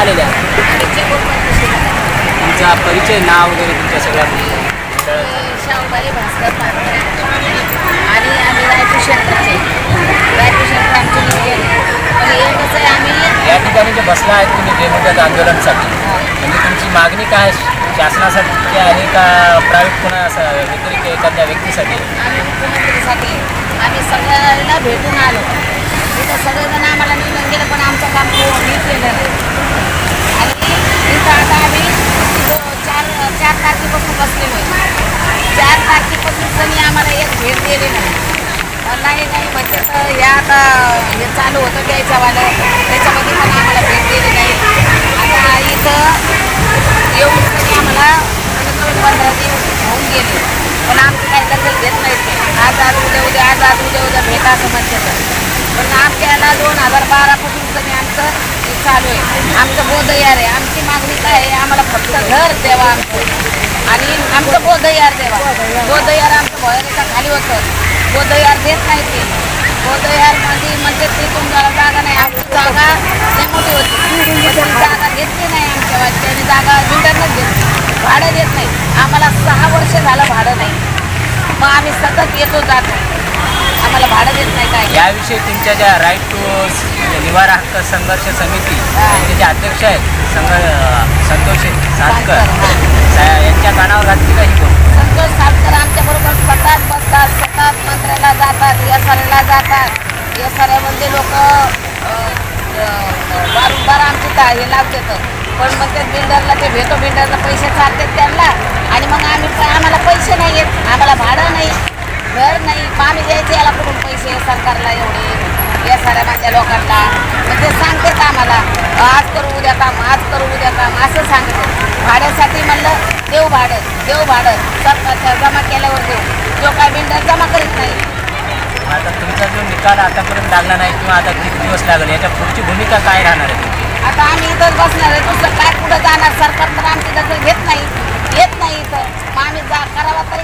आलेल्या तुमचा परिचय नाव वगैरे तुमच्या सगळ्या आणि आम्ही आम्ही या ठिकाणी जे बसला आहेत तुम्ही वेगवेगळ्याच आंदोलनसाठी म्हणजे तुमची मागणी काय शासनासाठी आहे का प्रायव्हेट कोणा व्यतिरिक्त एखाद्या व्यक्तीसाठी? आम्ही सगळ्यांना भेटून आलो. तर सगळेजण आम्हाला निघून गेलं पण आमचं काम नीट केलं आणि इथं आता आम्ही चार चार तारखेपासून बसलेलो आहे. चार तारखेपासून जणी आम्हाला एक भेट दिली नाही. नाही नाही म्हणजे तर हे आता हे चालू होतं द्यायच्यावालं त्याच्यामध्ये पण आम्हाला भेट दिली नाही. आता इथं येऊन तरी आम्हाला कमीत पंधरा दिवस होऊन गेले. पण आमचं काही दखल घेत नाहीत. ते. आज आज उद्या उद्या आज आज उद्या उद्या भेटा असं तर पण आमच्याला दोन हजार बारापासून तरी आमचं हे चालू आहे. आमचं बोधयार आहे. आमची मागणी काय आहे? आम्हाला फक्त घर द्यावा. आमचं आणि आमचं बोधयार द्यावा. बोधयार आमचं भयारेचा खाली होतं. बोधयार देत नाही ते. बोधयारमध्ये म्हणजे ते तुम्हाला जागा नाही. आमची जागा मोठी होती. म्हणजे जागा घेतली नाही आमच्या वाटच्याने जागा बिल्डरनंच घेतली. भाडं देत नाही. आम्हाला सहा वर्ष झालं भाडं नाही. मग आम्ही सतत येतो जातो आम्हाला भाडं देत नाही याविषयी तुमच्या ज्या राईट टू निवारा हक्क संघर्ष समिती यांचे जे अध्यक्ष आहेत संघ संतोष सातकर यांच्या कानावर घातली का ही संतोष सातकर आमच्याबरोबर सतत बसतात सतत मंत्र्याला जातात एसआरला जातात. एसआरमध्ये लोक वारंवार आमची का हे लावतात पण मग ते बिल्डरला ते भेटो बिल्डरला पैसे चालतात त्यांना. आणि मग आम्ही आम्हाला पैसे नाही येत आम्हाला भाडं नाही घर नाही आम्ही द्यायचे याला कुठून पैसे सरकारला एवढे या साऱ्या माझ्या लोकांना. ते सांगतात आम्हाला आज करू उद्या काम आज करू उद्या काम असं सांगते भाड्यासाठी म्हणलं देऊ भाडं देऊ भाडं. सरकारच्या जमा केल्यावर देऊ जो काय बिल्डर जमा करीत नाही. आता तुमचा जो निकाल आतापर्यंत लागला नाही किंवा आता किती दिवस लागेल याच्या पुढची भूमिका काय राहणार आहे? आता आम्ही इथंच बसणार आहे. दुसरं काय कुठं जाणार? सरकार तर आमची दखल घेत नाही. येत नाही इथं. मग आम्ही जा करावा तरी